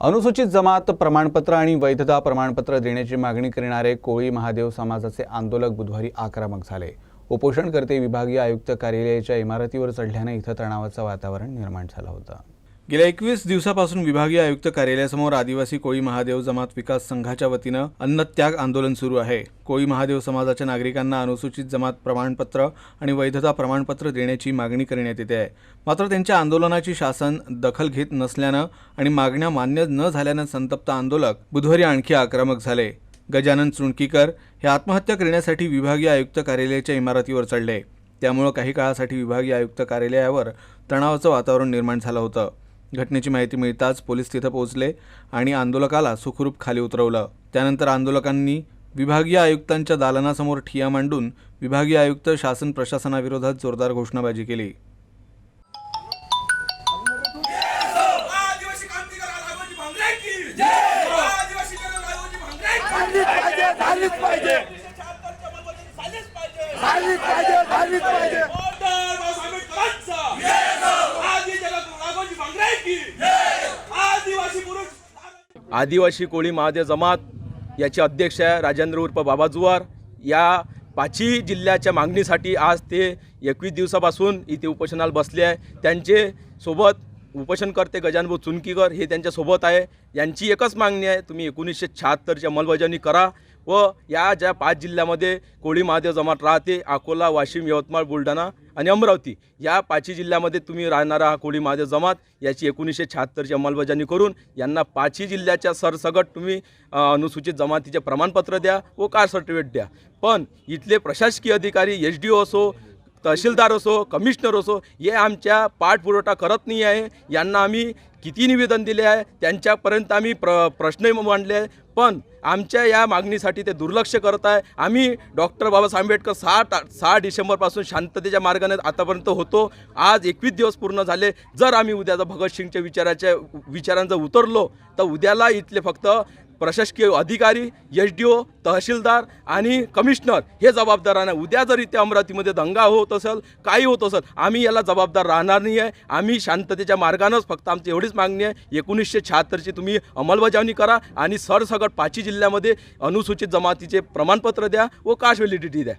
अनुसूचित जमात प्रमाणपत्र आणि वैधता प्रमाणपत्र देण्याची मागणी करणारे कोळी महादेव समाजाचे आंदोलक बुधवारी आक्रमक झाले. उपोषणकर्ते विभागीय आयुक्त कार्यालयाच्या इमारतीवर चढल्याने इथं तणावाचं वातावरण निर्माण झालं होतं. गेल्या एकवीस दिवसापासून विभागीय आयुक्त कार्यालयासमोर आदिवासी कोळी महादेव जमात विकास संघाच्या वतीनं अन्नत्याग आंदोलन सुरू आहे. कोळी महादेव समाजाच्या नागरिकांना अनुसूचित जमात प्रमाणपत्र आणि वैधता प्रमाणपत्र देण्याची मागणी करण्यात येते आहे. मात्र त्यांच्या आंदोलनाची शासन दखल घेत नसल्यानं आणि मागण्या मान्य न झाल्यानं संतप्त आंदोलक बुधवारी आणखी आक्रमक झाले. गजानन चुणकीकर हे आत्महत्या करण्यासाठी विभागीय आयुक्त कार्यालयाच्या इमारतीवर चढले. त्यामुळं काही काळासाठी विभागीय आयुक्त कार्यालयावर तणावाचं वातावरण निर्माण झालं होतं. घटनेची माहिती मिळताच पोलीस तिथं पोहोचले आणि आंदोलकाला सुखरूप खाली उतरवलं त्यानंतर आंदोलकांनी विभागीय आयुक्तांच्या दालनासमोर ठिया मांडून विभागीय आयुक्त शासन प्रशासनाविरोधात जोरदार घोषणाबाजी केली आदिवासी पाहिजे राघोजी भांगरे की जय आदिवासी जनरल राघोजी भांगरे की झालीच पाहिजे झालीच पाहिजे झालीच पाहिजे झालीच पाहिजे झालीच पाहिजे ऑर्डर बाबासाहेब आंबेडकरांचा आदी जगत राघोजी भांगरे की जय आदिवासी पुरुष आदिवासी कोळी महादेव जमात याचे अध्यक्ष आहे राजेंद्र उर्फ बाबा जुवार. या पाचही जिल्ह्याच्या मागणीसाठी आज ते एकवीस दिवसापासून इथे उपोषणाला बसले आहे. त्यांचे सोबत उपोषणकर्ते गजानभाऊ चुनकीकर हे त्यांच्यासोबत आहे. यांची एकच मागणी आहे तुम्ही एकोणीसशे शहात्तरची अंमलबजावणी करा. व या ज्या पाच जिल्ह्यामध्ये कोळी महादेव जमात राहते अकोला वाशिम यवतमाळ बुलढाणा आणि अमरावती या पाचही जिल्ह्यामध्ये तुम्ही राहणारा हा कोळी महादेव जमात. याची एकोणीसशे शहात्तरची अंमलबजावणी करून यांना पाचही जिल्ह्याच्या सरसगट तुम्ही अनुसूचित जमातीचे प्रमाणपत्र द्या व कार सर्टिफिकेट द्या. पण इथले प्रशासकीय अधिकारी एच डी ओ असो तहसीलदार असो कमिशनर असो हे आमच्या पाठपुरवठा करत नाही आहे. यांना आम्ही किती निवेदन दिले आहे त्यांच्यापर्यंत आम्ही प्र प्रश्नही मांडले आहे पण आमच्या या मागणीसाठी ते दुर्लक्ष करत आहे. आम्ही डॉक्टर बाबासाहेब आंबेडकर सहा टा सहा डिसेंबरपासून शांततेच्या मार्गाने आतापर्यंत होतो. आज एकवीस दिवस पूर्ण झाले. जर आम्ही उद्याचा भगतसिंगच्या विचाराच्या विचारांचं उतरलो तर उद्याला इथले फक्त प्रशासकीय अधिकारी एच डी ओ तहसीलदार आणि कमिशनर हे जबाबदार राहणार. उद्या जरी त्या अमरावतीमध्ये दंगा होत असेल काही होत असेल आम्ही याला जबाबदार राहणार नाही आहे आम्ही शांततेच्या मार्गानंच फक्त आमची एवढीच मागणी आहे. एकोणीसशे शहात्तरची तुम्ही अंमलबजावणी करा आणि सरसगट पाचही जिल्ह्यामध्ये अनुसूचित जमातीचे प्रमाणपत्र द्या व कास्ट व्हॅलिडिटी द्या.